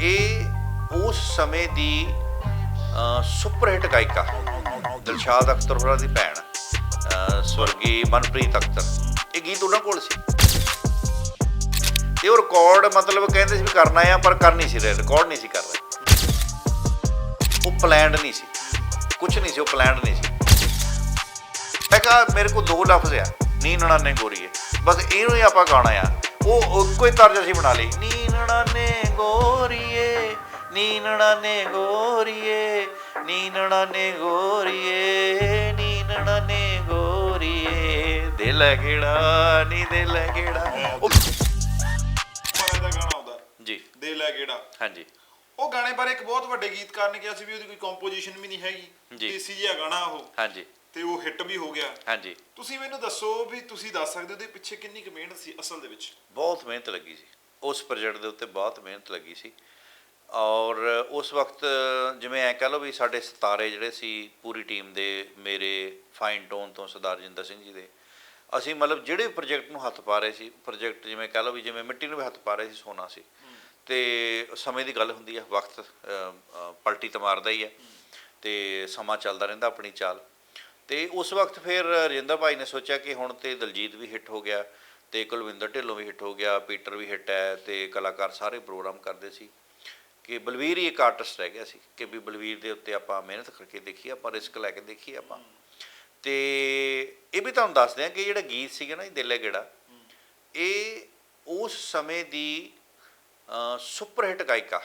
ਇਹ ਉਸ ਸਮੇਂ ਦੀ ਸੁਪਰ ਹਿੱਟ ਗਾਇਕਾ, ਦਿਲਸ਼ਾਦ ਅਖਤਰ ਹੋਰਾਂ ਦੀ ਭੈਣ ਸਵਰਗੀ ਮਨਪ੍ਰੀਤ ਅਖਤਰ। ਇਹ ਗੀਤ ਉਹਨਾਂ ਕੋਲ ਸੀ। ਇਹ ਉਹ ਰਿਕਾਰਡ ਮਤਲਬ ਕਹਿੰਦੇ ਸੀ ਵੀ ਕਰਨਾ ਆ, ਪਰ ਕਰ ਨਹੀਂ ਸੀ ਰਹੇ ਰਿਕਾਰਡ ਨਹੀਂ ਸੀ ਕਰ ਰਹੇ। ਉਹ ਪਲਾਨਡ ਨਹੀਂ ਸੀ। ਕੁਝ ਨਹੀਂ ਸੀ, ਉਹ ਪਲਾਨਡ ਨਹੀਂ ਸੀ। ਮੈਂ ਕਿਹਾ, ਮੇਰੇ ਕੋਲ ਦੋ ਲਫ਼ਜ਼ ਆ, ਨੀ ਨਣਾਨੇ ਗੋਰੀਏ। ਬਸ ਇਹਨੂੰ ਹੀ ਆਪਾਂ ਗਾਣਾ ਆ। ਉਹ ਕੋਈ ਤਰਜ ਅਸੀਂ ਬਣਾ ਲਈ। ਨੀ ਨਣਾਨੇ ਗੋਰੀਏ ਨੀ ਨਣਾਨੇ ਗੋਰੀਏ ਨੀ ਨਣਾਨੇ ਗੋਰੀਏ ਨੀ ਨਣਾਨੇ ਗੋਰੀਏ ਦਿਲ ਕਿਹੜਾ ਨੀ ਦਿਲ ਉਹ- ਦਾ ਗਾਣਾ ਆਉਂਦਾ। ਜੀ। ਦੇ ਲੈ ਗੇੜਾ ਹਾਂਜੀ। ਉਹ ਗਾਣੇ ਬਾਰੇ ਇੱਕ ਬਹੁਤ ਵੱਡੇ ਗੀਤਕਾਰ ਨੇ ਕਿਹਾ ਸੀ ਵੀ ਉਹਦੀ ਕੋਈ ਕੰਪੋਜੀਸ਼ਨ ਵੀ ਨਹੀਂ ਹੈਗੀ। ਦੇਸੀ ਜਿਹਾ ਗਾਣਾ ਉਹ। ਹਾਂਜੀ। ਤੇ ਉਹ ਹਿੱਟ ਵੀ ਹੋ ਗਿਆ। ਹਾਂਜੀ। ਤੁਸੀਂ ਮੈਨੂੰ ਦੱਸੋ ਵੀ ਤੁਸੀਂ ਦੱਸ ਸਕਦੇ ਹੋ ਉਹਦੇ ਪਿੱਛੇ ਕਿੰਨੀ ਕੁ ਮਿਹਨਤ ਸੀ ਅਸਲ ਦੇ ਵਿੱਚ? ਬਹੁਤ ਮਿਹਨਤ ਲੱਗੀ ਸੀ। ਉਸ ਪ੍ਰੋਜੈਕਟ ਦੇ ਉੱਤੇ ਬਹੁਤ ਮਿਹਨਤ ਲੱਗੀ ਸੀ। ਔਰ ਉਸ ਵਕਤ ਜਿਵੇਂ ਐ ਕਹ ਲਓ ਵੀ ਸਾਡੇ ਸਿਤਾਰੇ ਜਿਹੜੇ ਸੀ ਪੂਰੀ ਟੀਮ ਦੇ ਮੇਰੇ ਫਾਈਨ ਟੋਨ ਤੋਂ ਸਰਦਾਰ ਜਿੰਦਰ ਸਿੰਘ ਜੀ ਦੇ ਅਸੀਂ ਮਤਲਬ ਜਿਹੜੇ ਪ੍ਰੋਜੈਕਟ ਨੂੰ ਹੱਥ ਪਾ ਰਹੇ ਸੀ ਪ੍ਰੋਜੈਕਟ ਜਿਵੇਂ ਕਹ ਲਓ ਵੀ ਜਿਵੇਂ ਮਿੱਟੀ ਨੂੰ ਵੀ ਹੱਥ ਪਾ ਰਹੇ ਸੀ ਸੋਨਾ ਸੀ। ਤੇ ਸਮੇਂ ਦੀ ਗੱਲ ਹੁੰਦੀ ਹੈ ਵਕਤ ਪਲਟੀ ਤਾਂ ਮਾਰਦਾ ਹੀ ਹੈ ਤੇ ਸਮਾਂ ਚੱਲਦਾ ਰਹਿੰਦਾ ਆਪਣੀ ਚਾਲ। ਤੇ ਉਸ ਵਕਤ ਫਿਰ ਰਜਿੰਦਰ ਭਾਈ ਨੇ ਸੋਚਿਆ ਕਿ ਹੁਣ ਤੇ ਦਲਜੀਤ ਵੀ ਹਿੱਟ ਹੋ ਗਿਆ ਤੇ ਕੁਲਵਿੰਦਰ ਢਿੱਲੋਂ ਵੀ ਹਿੱਟ ਹੋ ਗਿਆ ਪੀਟਰ ਵੀ ਹਿੱਟ ਹੈ ਤੇ ਕਲਾਕਾਰ ਸਾਰੇ ਪ੍ਰੋਗਰਾਮ ਕਰਦੇ ਸੀ ਕਿ ਬਲਵੀਰ ਹੀ ਇੱਕ ਆਰਟਿਸਟ ਰਹਿ ਗਿਆ ਸੀ ਕਿ ਵੀ ਬਲਵੀਰ ਦੇ ਉੱਤੇ ਆਪਾਂ ਮਿਹਨਤ ਕਰਕੇ ਦੇਖੀਏ ਆਪਾਂ ਰਿਸਕ ਲੈ ਕੇ ਦੇਖੀਏ ਆਪਾਂ। ਤੇ ਇਹ ਵੀ ਤੁਹਾਨੂੰ ਦੱਸਦੇ ਆ ਕਿ ਜਿਹੜਾ ਗੀਤ ਸੀਗਾ ਨਾ ਇਹ ਦਿਲੇ ਗੇੜਾ ਇਹ ਉਸ ਸਮੇਂ ਦੀ ਸੁਪਰ ਹਿੱਟ ਗਾਇਕਾ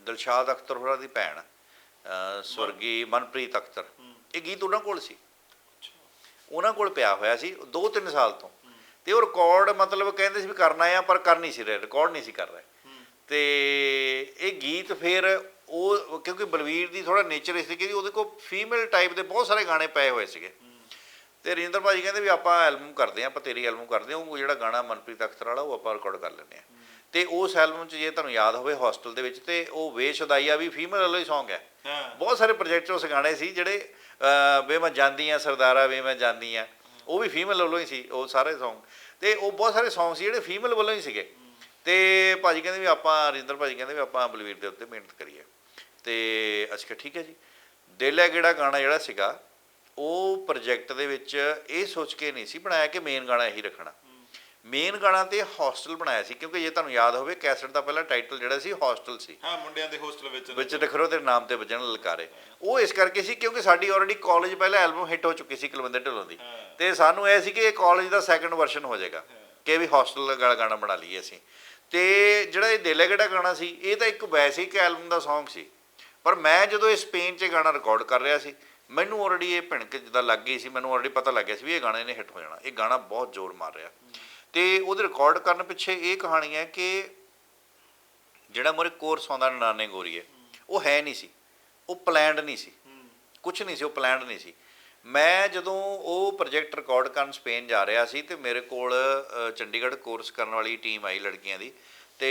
ਦਿਲਸ਼ਾਦ ਅਖਤਰ ਹੋਰਾਂ ਦੀ ਭੈਣ ਸਵਰਗੀ ਮਨਪ੍ਰੀਤ ਅਖਤਰ। ਇਹ ਗੀਤ ਉਹਨਾਂ ਕੋਲ ਸੀ। ਉਹਨਾਂ ਕੋਲ ਪਿਆ ਹੋਇਆ ਸੀ 2-3 ਸਾਲ ਤੋਂ। ਤੇ ਉਹ ਰਿਕਾਰਡ ਮਤਲਬ ਕਹਿੰਦੇ ਸੀ ਵੀ ਕਰਨਾ ਆ, ਪਰ ਕਰ ਨਹੀਂ ਸੀ ਰਹੇ ਰਿਕਾਰਡ ਨਹੀਂ ਸੀ ਕਰ ਰਹੇ। ਤੇ ਇਹ ਗੀਤ ਫਿਰ ਉਹ, ਕਿਉਂਕਿ ਬਲਵੀਰ ਦੀ ਥੋੜਾ ਨੇਚਰ ਇਸ ਤਰੀਕੇ ਕਿ ਉਹਦੇ ਕੋਲ ਫੀਮੇਲ ਟਾਈਪ ਦੇ ਬਹੁਤ ਸਾਰੇ ਗਾਣੇ ਪਏ ਹੋਏ ਸੀਗੇ। ਤੇ ਰਜਿੰਦਰ ਭਾਜੀ ਕਹਿੰਦੇ ਵੀ ਆਪਾਂ ਐਲਬਮ ਕਰਦੇ ਆ, ਆਪਾਂ ਤੇਰੀ ਐਲਬਮ ਕਰਦੇ ਆ, ਉਹ ਜਿਹੜਾ ਗਾਣਾ ਮਨਪ੍ਰੀਤ ਅਖਤਰ ਵਾਲਾ, ਉਹ ਆਪਾਂ ਰਿਕਾਰਡ ਕਰ ਲੈਂਦੇ ਆ। ਤੇ ਉਸ ਐਲਬਮ 'ਚ ਜੇ ਤੁਹਾਨੂੰ ਯਾਦ ਹੋਵੇ ਹੌਸਟਲ ਦੇ ਵਿੱਚ ਤੇ ਉਹ ਵੇਸ਼ਦਾਈਆ ਵੀ ਫੀਮੇਲ ਵਾਲਾ ਹੀ Song ਹੈ। ਬਹੁਤ ਸਾਰੇ ਪ੍ਰੋਜੈਕਟ ਉਸ ਗਾਣੇ ਸੀ ਜਿਹੜੇ ਵੇ ਮੈਂ ਜਾਂਦੀ ਆ ਸਰਦਾਰਾ ਵੇ ਮੈਂ ਜਾਂਦੀ ਆ ਉਹ ਵੀ ਫੀਮੇਲ ਵੱਲੋਂ ਹੀ ਸੀ ਉਹ ਸਾਰੇ Song ਤੇ ਉਹ ਬਹੁਤ ਸਾਰੇ Song ਸੀ ਜਿਹੜੇ ਫੀਮੇਲ ਵੱਲੋਂ ਹੀ ਸੀਗੇ। ਤੇ ਭਾਜੀ ਕਹਿੰਦੇ ਵੀ ਆਪਾਂ ਰਿੰਦਰ ਭਾਜੀ ਕਹਿੰਦੇ ਵੀ ਆਪਾਂ ਬਲਵੀਰ ਦੇ ਉੱਤੇ ਮਿਹਨਤ ਕਰੀਏ। ਤੇ ਅਸੀਂ ਕਿਹਾ ਠੀਕ ਹੈ ਜੀ। ਦਿਲ ਹੈ ਕਿਹੜਾ ਗਾਣਾ ਜਿਹੜਾ ਸੀਗਾ ਉਹ ਪ੍ਰੋਜੈਕਟ ਦੇ ਵਿੱਚ ਇਹ ਸੋਚ ਕੇ ਨਹੀਂ ਸੀ ਬਣਾਇਆ ਕਿ ਮੇਨ ਗਾਣਾ ਇਹੀ ਰੱਖਣਾ। ਮੇਨ ਗਾਣਾ ਤੇ ਹੌਸਟਲ ਬਣਾਇਆ ਸੀ ਕਿਉਂਕਿ ਜੇ ਤੁਹਾਨੂੰ ਯਾਦ ਹੋਵੇ ਕੈਸਟ ਦਾ ਪਹਿਲਾ ਟਾਈਟਲ ਜਿਹੜਾ ਸੀ ਹੌਸਟਲ ਸੀ। ਹਾਂ ਮੁੰਡਿਆਂ ਦੇ ਹੋਸਟਲ ਵਿੱਚ ਵਿੱਚ ਨਖਰੋ ਤੇਰੇ ਨਾਮ ਤੇ ਵੱਜਣ ਲਲਕਾਰੇ। ਉਹ ਇਸ ਕਰਕੇ ਸੀ ਕਿਉਂਕਿ ਸਾਡੀ ਆਲਰੇਡੀ ਕਾਲਜ ਪਹਿਲਾਂ ਐਲਬਮ ਹਿੱਟ ਹੋ ਚੁੱਕੀ ਸੀ ਕੁਲਵਿੰਦਰ ਢਿੱਲੋਂ ਦੀ। ਤੇ ਸਾਨੂੰ ਇਹ ਸੀ ਕਿ ਇਹ ਕਾਲਜ ਦਾ ਸੈਕੰਡ ਵਰਸ਼ਨ ਹੋ ਜਾਏਗਾ ਕਿ ਵੀ ਹੌਸਟਲ ਦਾ ਗਾਣਾ ਬਣਾ ਲਈਏ ਅਸੀਂ। ਤੇ ਜਿਹੜਾ ਇਹ ਦਿਲ ਕਿਹੜਾ ਗਾਣਾ ਸੀ ਇਹ ਤਾਂ ਇੱਕ ਵੈਸੇ ਹੀ ਐਲਬਮ ਦਾ Song ਸੀ। ਪਰ ਮੈਂ ਜਦੋਂ ਇਹ ਸਪੇਨ 'ਚ ਗਾਣਾ ਰਿਕਾਰਡ ਕਰ ਰਿਹਾ ਸੀ ਮੈਨੂੰ ਆਲਰੇਡੀ ਇਹ ਭਿਣਕ ਜਿੱਦਾਂ ਲੱਗ ਗਈ ਸੀ ਮੈਨੂੰ ਆਲਰੇਡੀ ਪਤਾ ਲੱਗ ਗਿਆ ਸੀ ਵੀ ਇਹ ਗਾਣੇ ਨੇ ਹਿੱਟ ਹੋ ਜਾਣਾ। ਇਹ ਗਾਣਾ ਬਹੁਤ ਜ਼ੋਰ ਮਾਰ ਰਿਹਾ। ਤੇ ਉਹਦੇ ਰਿਕਾਰਡ ਕਰਨ ਪਿੱਛੇ ਇਹ ਕਹਾਣੀ ਹੈ ਕਿ ਜਿਹੜਾ ਮੋਰੇ ਕੋਰਸ ਆਉਂਦਾ ਨਾਨੇ ਗੋਰੀਏ ਉਹ ਹੈ ਨਹੀਂ ਸੀ, ਉਹ ਪਲਾਨਡ ਨਹੀਂ ਸੀ ਕੁਝ ਨਹੀਂ ਸੀ, ਉਹ ਪਲਾਨਡ ਨਹੀਂ ਸੀ। ਮੈਂ ਜਦੋਂ ਉਹ ਪ੍ਰੋਜੈਕਟ ਰਿਕਾਰਡ ਕਰਨ ਸਪੇਨ ਜਾ ਰਿਹਾ ਸੀ ਤੇ ਮੇਰੇ ਕੋਲ ਚੰਡੀਗੜ੍ਹ ਕੋਰਸ ਕਰਨ ਵਾਲੀ ਟੀਮ ਆਈ ਲੜਕੀਆਂ ਦੀ ਤੇ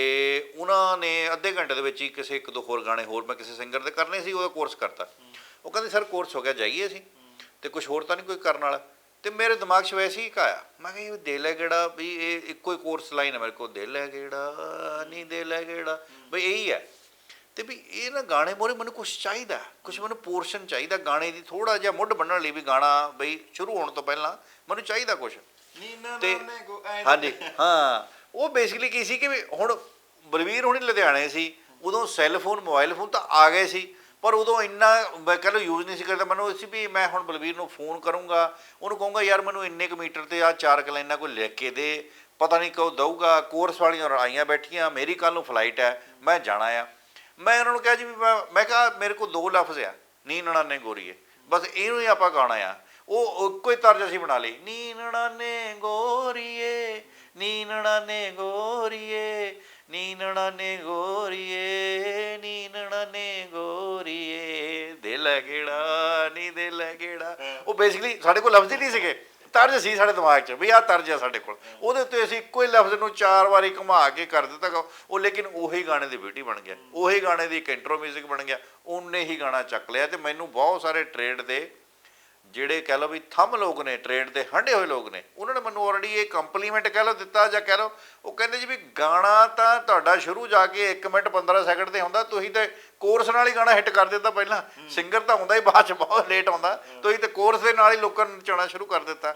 ਉਹਨਾਂ ਨੇ ਅੱਧੇ ਘੰਟੇ ਦੇ ਵਿੱਚ ਹੀ ਕਿਸੇ ਇੱਕ ਦੋ ਹੋਰ ਗਾਣੇ ਹੋਰ ਮੈਂ ਕਿਸੇ ਸਿੰਗਰ ਦੇ ਕਰਨੇ ਸੀ ਉਹਦਾ ਕੋਰਸ ਕਰਤਾ। ਉਹ ਕਹਿੰਦੇ, ਸਰ ਕੋਰਸ ਹੋ ਗਿਆ, ਜਾਈਏ ਅਸੀਂ ਤੇ ਕੁਝ ਹੋਰ ਤਾਂ ਨਹੀਂ ਕੋਈ ਕਰਨ ਵਾਲਾ? ਤੇ ਮੇਰੇ ਦਿਮਾਗ 'ਚ ਵੈਸੇ ਹੀ ਇੱਕ ਆਇਆ। ਮੈਂ ਕਿਹਾ ਇਹ ਦਿਲ ਹੈ ਕਿਹੜਾ? ਵੀ ਇਹ ਇੱਕੋ ਹੀ ਕੋਰਸ ਲਾਈਨ ਹੈ ਮੇਰੇ ਕੋਲ। ਦਿਲ ਹੈ ਕਿਹੜਾ? ਨਹੀਂ ਦਿਲ ਹੈ ਕਿਹੜਾ? ਬਈ ਇਹੀ ਹੈ। ਤੇ ਵੀ ਇਹ ਨਾ ਗਾਣੇ ਮੋਰੇ ਮੈਨੂੰ ਕੁਝ ਚਾਹੀਦਾ ਕੁਝ ਮੈਨੂੰ ਪੋਰਸ਼ਨ ਚਾਹੀਦਾ ਗਾਣੇ ਦੀ। ਥੋੜਾ ਜਿਹਾ ਮੁੱਢ ਬੰਨਣ ਲਈ ਵੀ ਗਾਣਾ ਬਈ ਸ਼ੁਰੂ ਹੋਣ ਤੋਂ ਪਹਿਲਾਂ ਮੈਨੂੰ ਚਾਹੀਦਾ ਕੁਝ ਤੇ ਹਾਂਜੀ ਹਾਂ। ਉਹ ਬੇਸਿਕਲੀ ਕੀ ਸੀ ਕਿ ਹੁਣ ਬਲਵੀਰ ਹੁਣੀ ਲੁਧਿਆਣੇ ਸੀ। ਉਦੋਂ ਸੈੱਲ ਫੋਨ ਮੋਬਾਈਲ ਫੋਨ ਤਾਂ ਆ ਗਏ ਸੀ। ਪਰ ਉਦੋਂ ਇੰਨਾ ਮੈਂ ਕਹ ਲਓ ਯੂਜ਼ ਨਹੀਂ ਸੀ ਕਰਦਾ। ਮੈਨੂੰ ਇਹ ਸੀ ਵੀ ਮੈਂ ਹੁਣ ਬਲਵੀਰ ਨੂੰ ਫੋਨ ਕਰੂੰਗਾ, ਉਹਨੂੰ ਕਹੂੰਗਾ, ਯਾਰ ਮੈਨੂੰ ਇੰਨੇ ਕੁ ਮੀਟਰ ਤੇ ਆ, ਚਾਰ ਕੁ ਲਾਈਨਾਂ ਕੋਈ ਲਿਖ ਕੇ ਦੇ। ਪਤਾ ਨਹੀਂ ਕਦੋਂ ਦਊਗਾ ਕੋਰਸ ਵਾਲੀਆਂ ਆਈਆਂ ਬੈਠੀਆਂ, ਮੇਰੀ ਕੱਲ ਨੂੰ ਫਲਾਈਟ ਹੈ, ਮੈਂ ਜਾਣਾ ਆ। ਮੈਂ ਉਹਨਾਂ ਨੂੰ ਕਿਹਾ ਜੀ ਵੀ ਮੈਂ ਮੈਂ ਕਿਹਾ, ਮੇਰੇ ਕੋਲ ਦੋ ਲਫ਼ਜ਼ ਆ, ਨੀ ਨਣਾਨੇ ਗੋਰੀਏ। ਬਸ ਇਹਨੂੰ ਹੀ ਆਪਾਂ ਗਾਣਾ ਆ। ਉਹ ਉਹ ਕੋਈ ਤਰਜ ਅਸੀਂ ਬਣਾ ਲਈ, ਨੀ ਨਣਾਨੇ ਗੋਰੀਏ, ਨੀ ਨਣਾਨੇ ਗੋਰੀਏ, ਨੀ ਨਣਾਨੇ ਗੋਰੀਏ ਹੈ ਕਿਹੜਾ ਨੀ ਦਿਲ ਹੈ। ਕਿਹੜਾ ਉਹ ਬੇਸਿਕਲੀ ਸਾਡੇ ਕੋਲ ਲਫ਼ਜ਼ ਹੀ ਨਹੀਂ ਸੀਗੇ। ਤਰਜ ਸੀ ਸਾਡੇ ਦਿਮਾਗ 'ਚ ਵੀ ਆਹ ਤਰਜ ਆ ਸਾਡੇ ਕੋਲ। ਉਹਦੇ ਉੱਤੇ ਅਸੀਂ ਇੱਕੋ ਹੀ ਲਫ਼ਜ਼ ਨੂੰ ਚਾਰ ਵਾਰੀ ਘੁਮਾ ਕੇ ਕਰ ਦਿੱਤਾ ਗਾ। ਉਹ ਲੇਕਿਨ ਉਹੀ ਗਾਣੇ ਦੀ ਬਿਊਟੀ ਬਣ ਗਿਆ। ਉਹੀ ਗਾਣੇ ਦੀ ਇੱਕ ਇੰਟਰੋ 뮤직 ਬਣ ਗਿਆ। ਉਹਨੇ ਹੀ ਗਾਣਾ ਚੱਕ ਲਿਆ ਤੇ ਮੈਨੂੰ ਬਹੁਤ ਸਾਰੇ ਟ੍ਰੇਡ ਦੇ ਜਿਹੜੇ ਕਹਿ ਲਓ ਵੀ ਥੰਮ ਲੋਕ ਨੇ ਟ੍ਰੇਡ ਦੇ ਹੰਡੇ ਹੋਏ ਲੋਕ ਨੇ ਉਹਨਾਂ ਨੇ ਮੈਨੂੰ ਆਲਰੇਡੀ ਇਹ ਕੰਪਲੀਮੈਂਟ ਕਹਿ ਲਓ ਦਿੱਤਾ ਜਾਂ ਕਹਿ ਲਓ ਉਹ ਕਹਿੰਦੇ ਜੀ ਵੀ ਗਾਣਾ ਤਾਂ ਤੁਹਾਡਾ ਸ਼ੁਰੂ ਜਾ ਕੇ 1 ਮਿੰਟ 15 ਸੈਕਿੰਡ ਤੇ ਹੁੰਦਾ ਤੁਸੀਂ ਤੇ ਕੋਰਸ ਨਾਲ ਹੀ ਗਾਣਾ ਹਿੱਟ ਕਰ ਦਿੱਤਾ ਪਹਿਲਾਂ। ਸਿੰਗਰ ਤਾਂ ਹੁੰਦਾ ਹੀ ਬਾਅਦ ਚ ਬਹੁਤ ਲੇਟ ਆਉਂਦਾ। ਤੁਸੀਂ ਤੇ ਕੋਰਸ ਦੇ ਨਾਲ ਹੀ ਲੋਕਾਂ ਨੂੰ ਨਚਾਉਣਾ ਸ਼ੁਰੂ ਕਰ ਦਿੱਤਾ।